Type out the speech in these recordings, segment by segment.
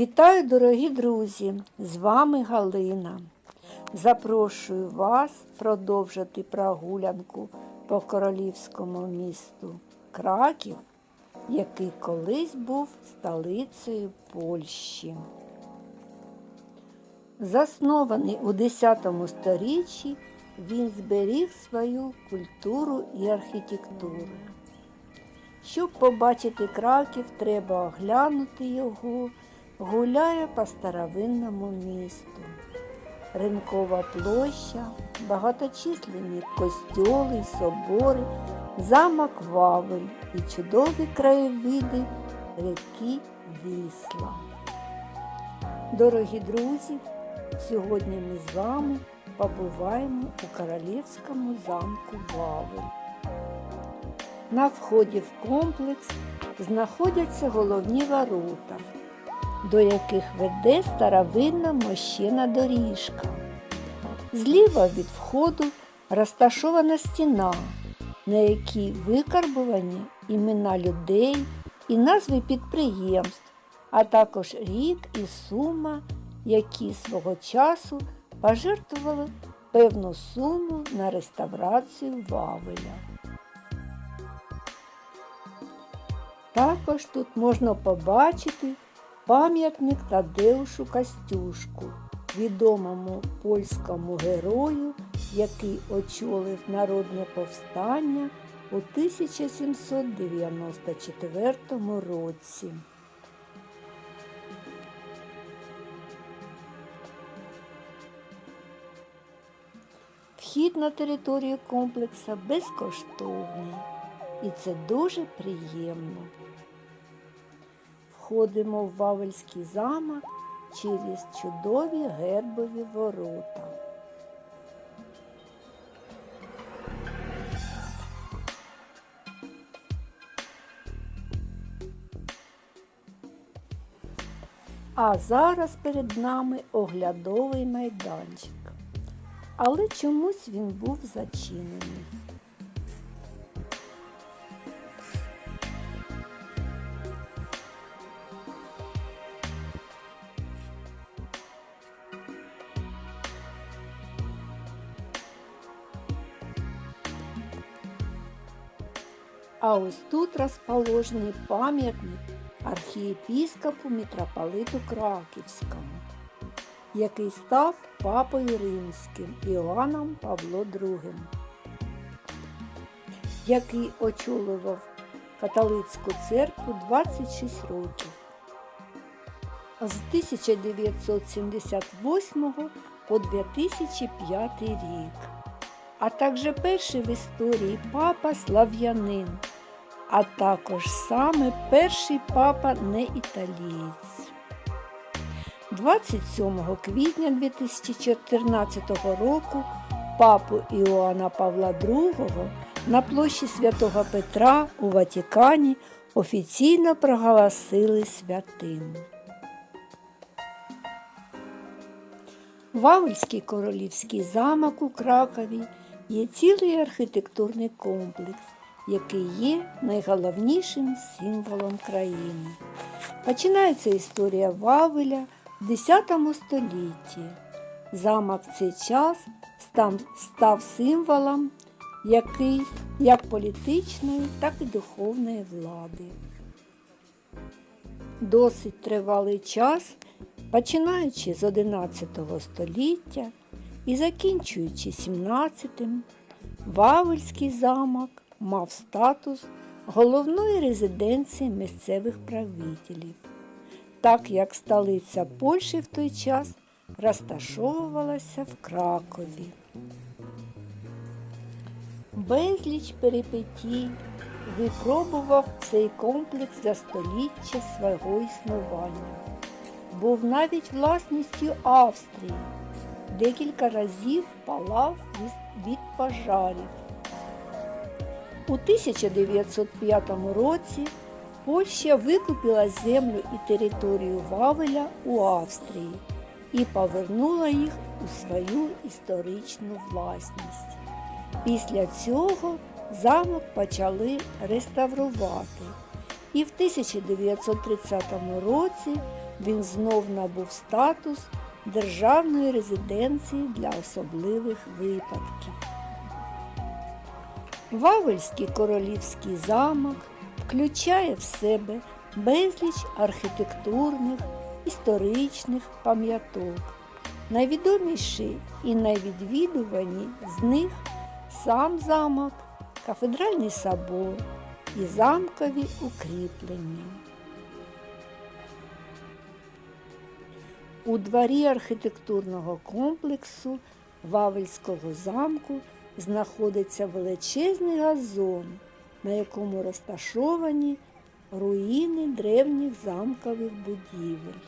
Вітаю, дорогі друзі! З вами Галина. Запрошую вас продовжити прогулянку по королівському місту Краків, який колись був столицею Польщі. Заснований у X сторіччі, він зберіг свою культуру і архітектуру. Щоб побачити краків, треба оглянути його, гуляє по старовинному місту. Ринкова площа, багаточисленні костьоли, собори, замок Вавель і чудові краєвиди ріки Вісла. Дорогі друзі, сьогодні ми з вами побуваємо у королівському замку Вавель. На вході в комплекс знаходяться головні ворота, до яких веде старовинна мощена доріжка. Зліва від входу розташована стіна, на якій викарбувані імена людей і назви підприємств, а також рік і сума, які свого часу пожертвували певну суму на реставрацію Вавеля. Також тут можна побачити пам'ятник Тадеушу Костюшку, відомому польському герою, який очолив народне повстання у 1794 році. Вхід на територію комплексу безкоштовний. І це дуже приємно. Входимо в Вавельський замок через чудові гербові ворота. А зараз перед нами оглядовий майданчик. Але чомусь він був зачинений. А ось тут розположений пам'ятник архієпіскопу митрополиту Краківському, який став папою римським Іоанном Павло II, який очолював католицьку церкву 26 років. З 1978 по 2005 рік, а також перший в історії папа слав'янин, а також саме перший папа не італієць. 27 квітня 2014 року папу Іоанна Павла II на площі Святого Петра у Ватикані офіційно проголосили святим. Вавельський королівський замок у Кракові є цілий архітектурний комплекс, який є найголовнішим символом країни. Починається історія Вавеля в X столітті. Замок в цей час став, символом який, як політичної, так і духовної влади. Досить тривалий час, починаючи з XI століття і закінчуючи XVII, Вавельський замок мав статус головної резиденції місцевих правителів, так як столиця Польщі в той час розташовувалася в Кракові. Безліч перипетій випробував цей комплекс за століття свого існування. Був навіть власністю Австрії, декілька разів палав від пожарів. У 1905 році Польща викупила землю і територію Вавеля у Австрії і повернула їх у свою історичну власність. Після цього замок почали реставрувати. І в 1930 році він знов набув статус державної резиденції для особливих випадків. Вавельський королівський замок включає в себе безліч архітектурних, історичних пам'яток. Найвідоміші і найвідвідувані з них сам замок, кафедральний собор і замкові укріплення. У дворі архітектурного комплексу Вавельського замку знаходиться величезний газон, на якому розташовані руїни древніх замкових будівель.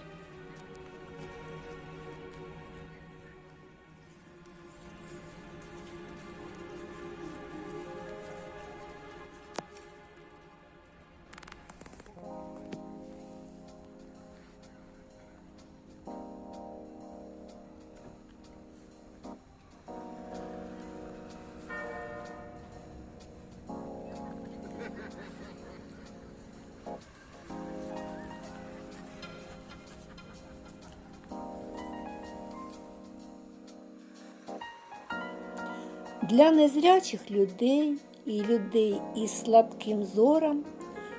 Для незрячих людей і людей із слабким зором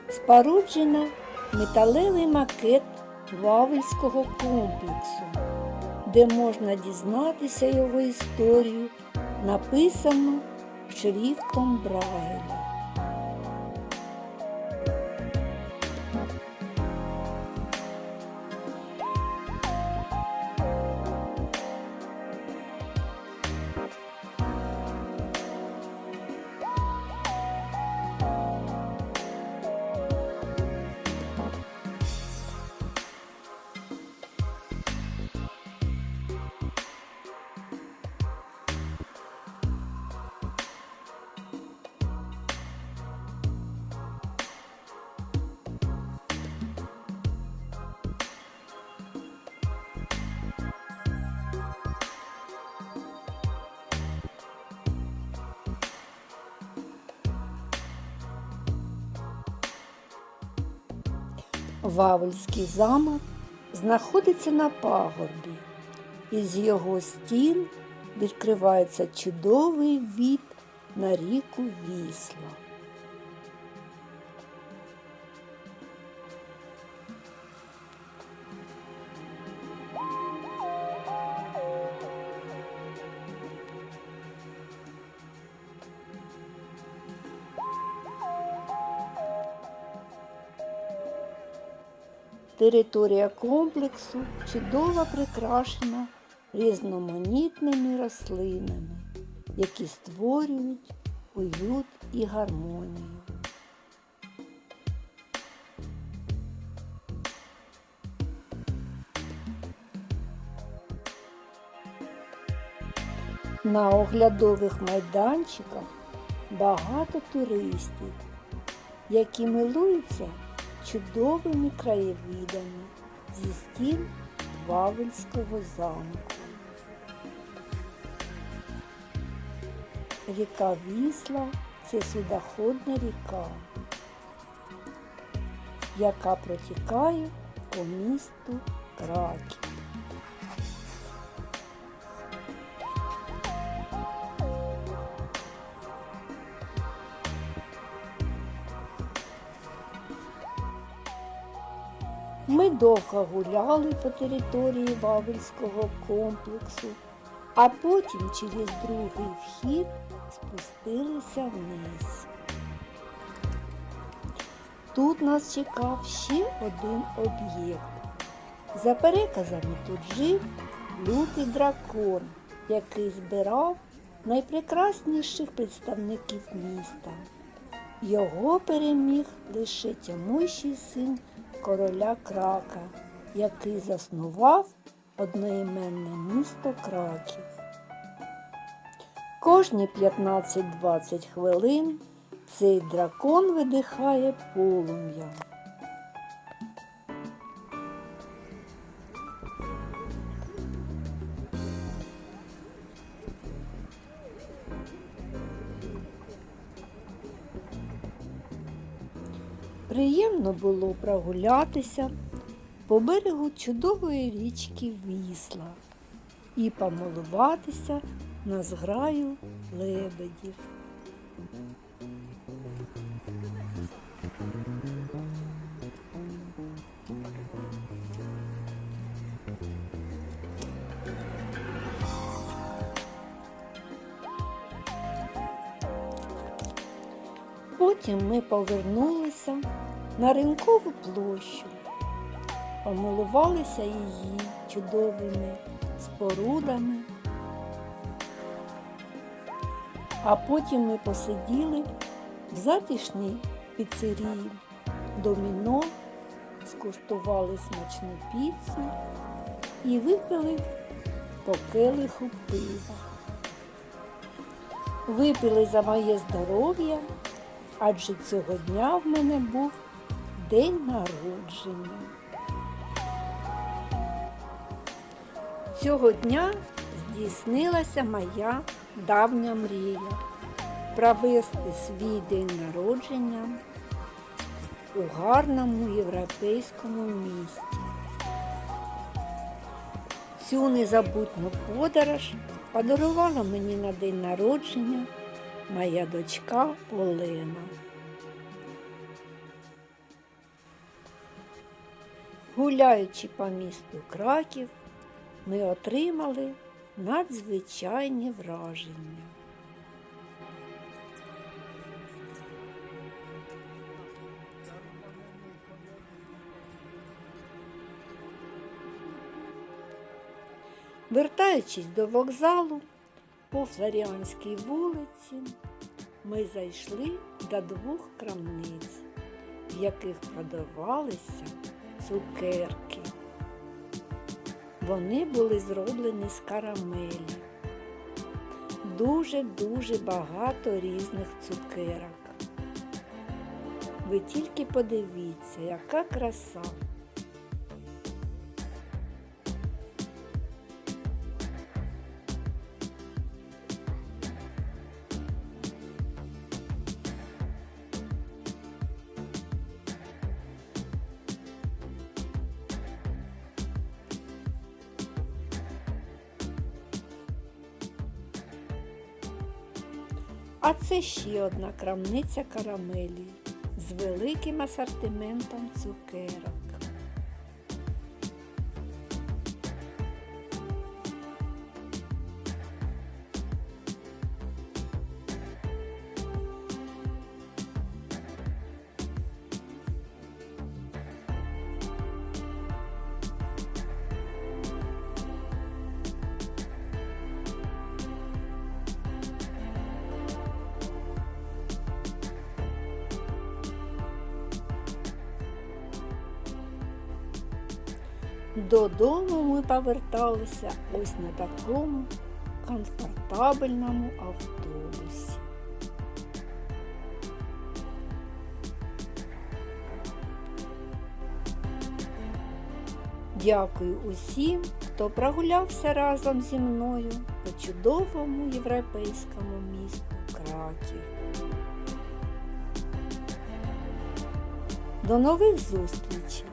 споруджено металевий макет Вавельського комплексу, де можна дізнатися його історію, написану шрифтом Брайля. Вавельський замок знаходиться на пагорбі. і з його стін відкривається чудовий від на ріку Вісла. Територія комплексу чудово прикрашена різноманітними рослинами, які створюють уют і гармонію. На оглядових майданчиках багато туристів, які милуються чудовими краєвидами зі стін Вавельського замку. Ріка Вісла це судоходна ріка, яка протікає по місту Краків. Довго гуляли по території Вавельського комплексу, а потім через другий вхід спустилися вниз. Тут нас чекав ще один об'єкт. За переказами тут жив лютий дракон, який збирав найпрекрасніших представників міста. Його переміг лише тямущий син короля Крака, який заснував одноіменне місто Краків. Кожні 15-20 хвилин цей дракон видихає полум'я. Приємно було прогулятися по берегу чудової річки Вісла і помилуватися на зграю лебедів. Потім ми повернулися на ринкову площу, помилувалися її чудовими спорудами, а потім ми посиділи в затишній піцерії. Доміно, скуштували смачну піцу і випили по келиху пива. Випили за моє здоров'я, адже цього дня в мене був день народження. Цього дня здійснилася моя давня мрія провести свій день народження у гарному європейському місті. Цю незабутню подорож подарувала мені на день народження моя дочка Олена. Гуляючи по місту Краків, ми отримали надзвичайні враження. Вертаючись до вокзалу по Флоріанській вулиці, ми зайшли до двох крамниць, в яких продавалися цукерки. Вони були зроблені з карамелі. Дуже-дуже багато різних цукерок. Ви тільки подивіться, яка краса. А це ще одна крамниця карамелі з великим асортиментом цукерок. Додому ми поверталися ось на такому комфортабельному автобусі. Дякую усім, хто прогулявся разом зі мною по чудовому європейському місту Краків. До нових зустрічей!